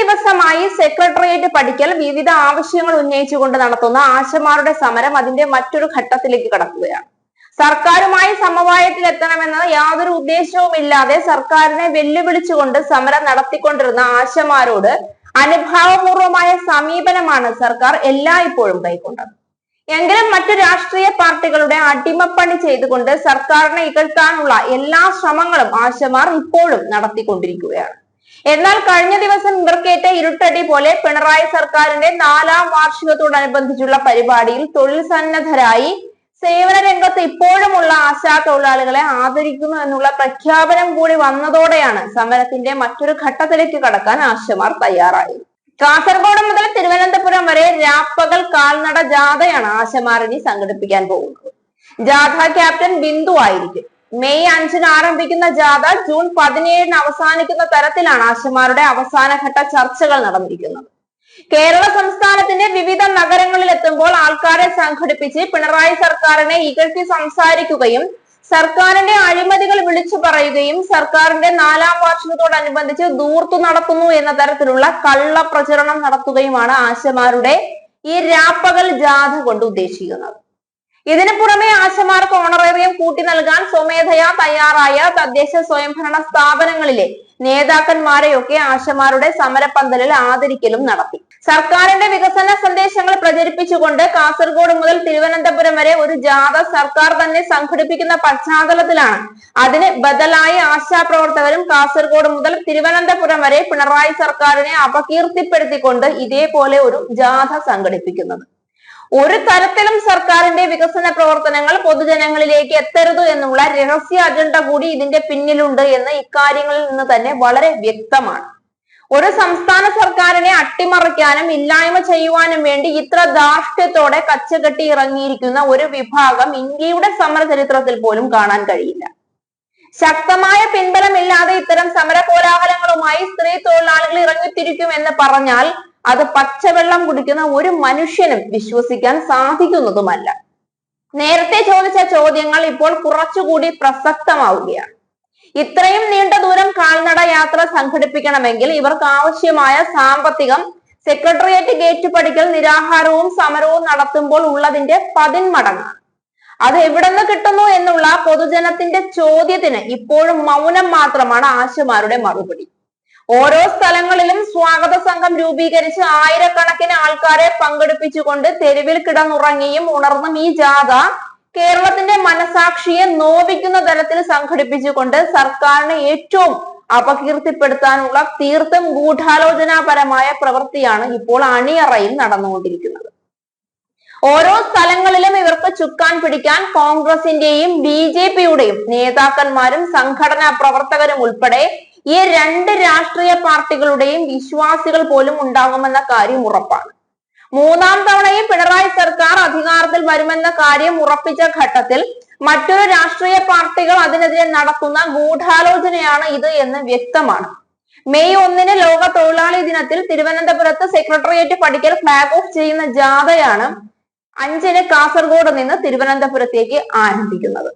ദിവസമായി സെക്രട്ടേറിയറ്റ് പഠിക്കൽ വിവിധ ആവശ്യങ്ങൾ ഉന്നയിച്ചുകൊണ്ട് നടത്തുന്ന ആശമാരുടെ സമരം അതിന്റെ മറ്റൊരു ഘട്ടത്തിലേക്ക് കടക്കുകയാണ്. സർക്കാരുമായി സമവായത്തിൽ എത്തണമെന്ന യാതൊരു ഉദ്ദേശവുമില്ലാതെ സർക്കാരിനെ വെല്ലുവിളിച്ചുകൊണ്ട് സമരം നടത്തിക്കൊണ്ടിരുന്ന ആശമാരോട് അനുഭാവപൂർവമായ സമീപനമാണ് സർക്കാർ എല്ലായ്പ്പോഴും കൈക്കൊണ്ടത്. എങ്കിലും മറ്റു രാഷ്ട്രീയ പാർട്ടികളുടെ അടിമപ്പണി ചെയ്തുകൊണ്ട് സർക്കാരിനെ ഇകഴ്ത്താനുള്ള എല്ലാ ശ്രമങ്ങളും ആശമാർ ഇപ്പോഴും നടത്തിക്കൊണ്ടിരിക്കുകയാണ്. എന്നാൽ കഴിഞ്ഞ ദിവസം ഇവർക്കേറ്റ ഇരുട്ടടി പോലെ പിണറായി സർക്കാരിന്റെ നാലാം വാർഷികത്തോടനുബന്ധിച്ചുള്ള പരിപാടിയിൽ തൊഴിൽ സന്നദ്ധരായി സേവന രംഗത്ത് ഇപ്പോഴുമുള്ള ആശാ തൊഴിലാളികളെ ആദരിക്കുന്നു എന്നുള്ള പ്രഖ്യാപനം കൂടി വന്നതോടെയാണ് സമരത്തിന്റെ മറ്റൊരു ഘട്ടത്തിലേക്ക് കടക്കാൻ ആശമാർ തയ്യാറായത് കാസർഗോഡ് മുതൽ തിരുവനന്തപുരം വരെ രാപ്പകൽ കാൽനട ജാഥയാണ് ഇനി സംഘടിപ്പിക്കാൻ പോകുന്നത്. ജാഥ ക്യാപ്റ്റൻ ബിന്ദു ആയിരിക്കും. മെയ് അഞ്ചിന് ആരംഭിക്കുന്ന ജാഥ ജൂൺ പതിനേഴിന് അവസാനിക്കുന്ന തരത്തിലാണ് ആശമാരുടെ അവസാനഘട്ട ചർച്ചകൾ നടന്നിരിക്കുന്നത്. കേരള സംസ്ഥാനത്തിന്റെ വിവിധ നഗരങ്ങളിൽ എത്തുമ്പോൾ ആൾക്കാരെ സംഘടിപ്പിച്ച് പിണറായി സർക്കാരിനെ ഇകഴ്ത്തി സംസാരിക്കുകയും സർക്കാരിന്റെ അഴിമതികൾ വിളിച്ചു പറയുകയും സർക്കാരിന്റെ നാലാം വാർഷികത്തോടനുബന്ധിച്ച് ദൂർത്തു നടത്തുന്നു എന്ന തരത്തിലുള്ള കള്ള പ്രചരണം നടത്തുകയുമാണ് ആശമാരുടെ ഈ രാപ്പകൽ ജാഥ കൊണ്ട് ഉദ്ദേശിക്കുന്നത്. ഇതിനു പുറമെ ആശമാർക്ക് ഓണറേറിയം കൂട്ടി നൽകാൻ സ്വമേധയാ തയ്യാറായ തദ്ദേശ സ്വയംഭരണ സ്ഥാപനങ്ങളിലെ നേതാക്കന്മാരെയൊക്കെ ആശമാരുടെ സമരപ്പന്തലിൽ ആദരിക്കലും നടത്തി. സർക്കാരിന്റെ വികസന സന്ദേശങ്ങൾ പ്രചരിപ്പിച്ചുകൊണ്ട് കാസർഗോഡ് മുതൽ തിരുവനന്തപുരം വരെ ഒരു ജാഥ സർക്കാർ തന്നെ സംഘടിപ്പിക്കുന്ന പശ്ചാത്തലത്തിലാണ്. അതിന് ബദലായി ആശാപ്രവർത്തകരും കാസർഗോഡ് മുതൽ തിരുവനന്തപുരം വരെ പിണറായി സർക്കാരിനെ അപകീർത്തിപ്പെടുത്തിക്കൊണ്ട് ഇതേപോലെ ഒരു ജാഥ സംഘടിപ്പിക്കുന്നത്. ഒരു തരത്തിലും സർക്കാരിന്റെ വികസന പ്രവർത്തനങ്ങൾ പൊതുജനങ്ങളിലേക്ക് എത്തരുത് എന്നുള്ള രഹസ്യ അജണ്ട കൂടി ഇതിന്റെ പിന്നിലുണ്ട് എന്ന് ഇക്കാര്യങ്ങളിൽ നിന്ന് തന്നെ വളരെ വ്യക്തമാണ്. ഒരു സംസ്ഥാന സർക്കാരിനെ അട്ടിമറിക്കാനും ഇല്ലായ്മ ചെയ്യുവാനും വേണ്ടി ഇത്ര ധാർഷ്ട്യത്തോടെ കച്ചകെട്ടി ഇറങ്ങിയിരിക്കുന്ന ഒരു വിഭാഗം ഇന്ത്യയുടെ സമര ചരിത്രത്തിൽ പോലും കാണാൻ കഴിയില്ല. ശക്തമായ പിൻബലമില്ലാതെ ഇത്തരം സമര കോലാഹലങ്ങളുമായി സ്ത്രീ തൊഴിലാളികൾ ഇറങ്ങിത്തിരിക്കും എന്ന് പറഞ്ഞാൽ അത് പച്ചവെള്ളം കുടിക്കുന്ന ഒരു മനുഷ്യനും വിശ്വസിക്കാൻ സാധിക്കുന്നതുമല്ല. നേരത്തെ ചോദിച്ച ചോദ്യങ്ങൾ ഇപ്പോൾ കുറച്ചുകൂടി പ്രസക്തമാവുകയാണ്. ഇത്രയും നീണ്ട ദൂരം കാൽനട യാത്ര സംഘടിപ്പിക്കണമെങ്കിൽ ഇവർക്ക് ആവശ്യമായ സാമ്പത്തികം സെക്രട്ടേറിയറ്റ് ഗേറ്റ് പഠിക്കൽ നിരാഹാരവും സമരവും നടത്തുമ്പോൾ ഉള്ളതിന്റെ പതിന്മടങ്ങാണ്. അത് എവിടെന്ന് കിട്ടുന്നു എന്നുള്ള പൊതുജനത്തിന്റെ ചോദ്യത്തിന് ഇപ്പോഴും മൗനം മാത്രമാണ് ആശുമാരുടെ മറുപടി. ഓരോ സ്ഥലങ്ങളിലും സ്വാഗത സംഘം രൂപീകരിച്ച് ആയിരക്കണക്കിന് ആൾക്കാരെ പങ്കെടുപ്പിച്ചുകൊണ്ട് തെരുവിൽ കിടന്നുറങ്ങിയും ഉണർന്നും ഈ ജാഥ കേരളത്തിന്റെ മനസാക്ഷിയെ നോവിക്കുന്ന തരത്തിൽ സംഘടിപ്പിച്ചുകൊണ്ട് സർക്കാരിനെ ഏറ്റവും അപകീർത്തിപ്പെടുത്താനുള്ള തീർത്ഥം ഗൂഢാലോചനാപരമായ പ്രവൃത്തിയാണ് ഇപ്പോൾ അണിയറയിൽ നടന്നുകൊണ്ടിരിക്കുന്നത്. ഓരോ സ്ഥലങ്ങളിലും ഇവർക്ക് ചുക്കാൻ പിടിക്കാൻ കോൺഗ്രസിന്റെയും ബി ജെ പിയുടെയും നേതാക്കന്മാരും സംഘടനാ പ്രവർത്തകരും ഉൾപ്പെടെ ഈ രണ്ട് രാഷ്ട്രീയ പാർട്ടികളുടെയും വിശ്വാസികൾ പോലും ഉണ്ടാകുമെന്ന കാര്യം ഉറപ്പാണ്. മൂന്നാം തവണയും പിണറായി സർക്കാർ അധികാരത്തിൽ വരുമെന്ന കാര്യം ഉറപ്പിച്ച ഘട്ടത്തിൽ മറ്റൊരു രാഷ്ട്രീയ പാർട്ടികൾ അതിനെതിരെ നടത്തുന്ന ഗൂഢാലോചനയാണ് ഇത് എന്ന് വ്യക്തമാണ്. മെയ് ഒന്നിന് ലോക തൊഴിലാളി ദിനത്തിൽ തിരുവനന്തപുരത്ത് സെക്രട്ടേറിയറ്റ് പഠിക്കൽ ഫ്ലാഗ് ഓഫ് ചെയ്യുന്ന ജാഥയാണ് അഞ്ചിന് കാസർഗോഡ് നിന്ന് തിരുവനന്തപുരത്തേക്ക് ആരംഭിക്കുന്നത്.